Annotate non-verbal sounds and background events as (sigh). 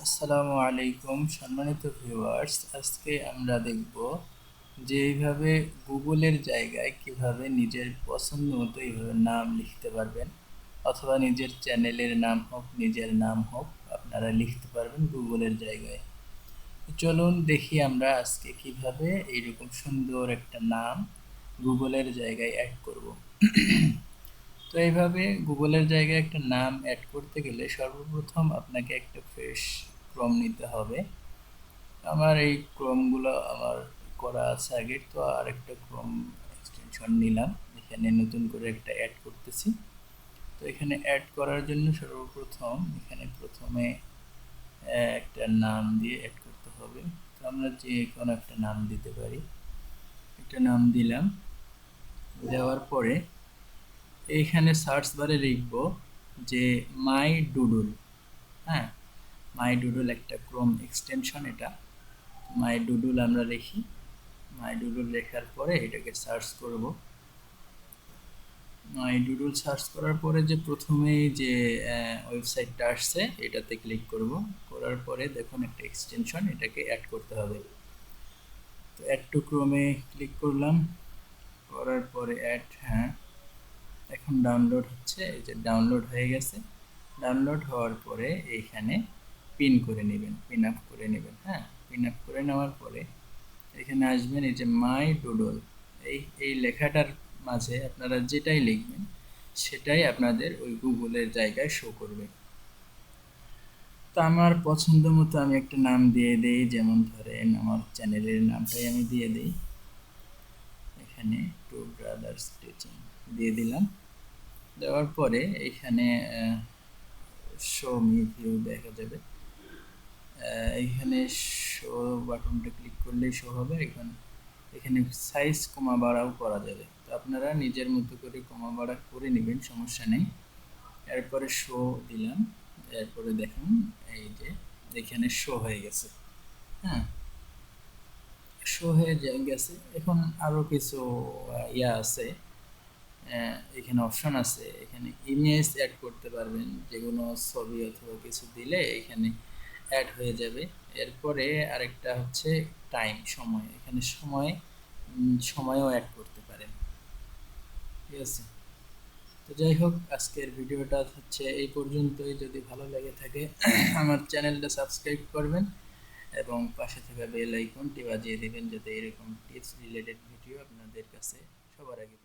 আসসালামু আলাইকুম সম্মানিত ভিউয়ার্স আজকে আমরা দেখব যে এইভাবে গুগলের জায়গায় কীভাবে নিজের পছন্দ মতো এইভাবে নাম লিখতে পারবেন অথবা নিজের চ্যানেলের নাম হোক, নিজের নাম হোক, আপনারা লিখতে পারবেন গুগলের জায়গায়। চলুন দেখি আমরা আজকে কীভাবে এইরকম সুন্দর একটা নাম গুগলের জায়গায় অ্যাড করব। তো এইভাবে গুগলের জায়গায় একটা নাম অ্যাড করতে গেলে সর্বপ্রথম আপনাকে একটা ফ্রেশ ক্রম নিতে হবে। আমার এই ক্রমগুলো আমার করা আছে আগের তো আর একটা ক্রম এক্সটেনশন নিলাম। এখানে নতুন করে একটা অ্যাড করতেছি। তো এখানে অ্যাড করার জন্য সর্বপ্রথম এখানে প্রথমে একটা নাম দিয়ে অ্যাড করতে হবে। তো আমরা যে কোনো একটা নাম দিতে পারি। একটা নাম দিলাম। দেওয়ার পরে এইখানে সার্চ বারে লিখব যে মাই ডুডুল হ্যাঁ? মাই ডুডুল একটা ক্রোম এক্সটেনশন এটা। মাই ডুডুল আমরা লিখি মাই ডুডুল লেখার পরে এটাকে সার্চ করব। মাই ডুডুল সার্চ করার পরে যে প্রথমেই যে ওয়েবসাইটটা আসছে, এটাতে ক্লিক করব। করার পরে দেখুন একটা এক্সটেনশন এটাকে অ্যাড করতে হবে। তো অ্যাড টু ক্রোমে ক্লিক করলাম। করার পরে অ্যাড হ্যাঁ। এখন ডাউনলোড হচ্ছে, এই যে ডাউনলোড হয়ে গেছে। ডাউনলোড হওয়ার পরে এইখানে পিন করে নেবেন পিন আপ করে নেবেন হ্যাঁ? পিন আপ করে নেওয়ার পরে এখানে আসবেন এই যে মাই ডুডল এই এই লেখাটার মাঝে আপনারা যেটাই লিখবেন, সেটাই আপনাদের ওই গুগলের জায়গায় শো করবে। তো আমার পছন্দ মতো আমি একটা নাম দিয়ে দেই, যেমন ধরেন আমার চ্যানেলের নামটাই আমি দিয়ে দিই। এখানে টু ব্রাদার্স টিচিং দিয়ে দিলাম। দেওয়ার পরে এখানে শো মি ভিউ দেখা যাবে। এখানে শো বাটনটা ক্লিক করলেই শো হবে। এখানে এখানে সাইজ কমা বাড়াও করা যাবে। তো আপনারা নিজের মতো করে কমা বাড়া করে নেবেন, সমস্যা নেই। এরপরে শো দিলাম। এরপরে দেখুন, এই যে এখানে শো হয়ে গেছে। হ্যাঁ শো হয়ে গেছে। এখন আরও কিছু ইয়া আছে। এখানে অপশন আছে। এখানে ইমেজ অ্যাড করতে পারবেন। যে কোনো ছবি অথবা কিছু দিলে এখানে অ্যাড হয়ে যাবে। এরপরে আরেকটা হচ্ছে টাইম সময়। এখানে সময় সময়ও অ্যাড করতে পারেন ঠিক আছে? তো যাই হোক, আজকের ভিডিওটা হচ্ছে এই পর্যন্তই। যদি ভালো লেগে থাকে, (clears throat) আমার চ্যানেলটা সাবস্ক্রাইব করবেন এবং পাশে থাকা বেল আইকনটি বাজিয়ে দেবেন, যাতে এরকম টিপস রিলেটেড ভিডিও আপনাদের কাছে সবার আগে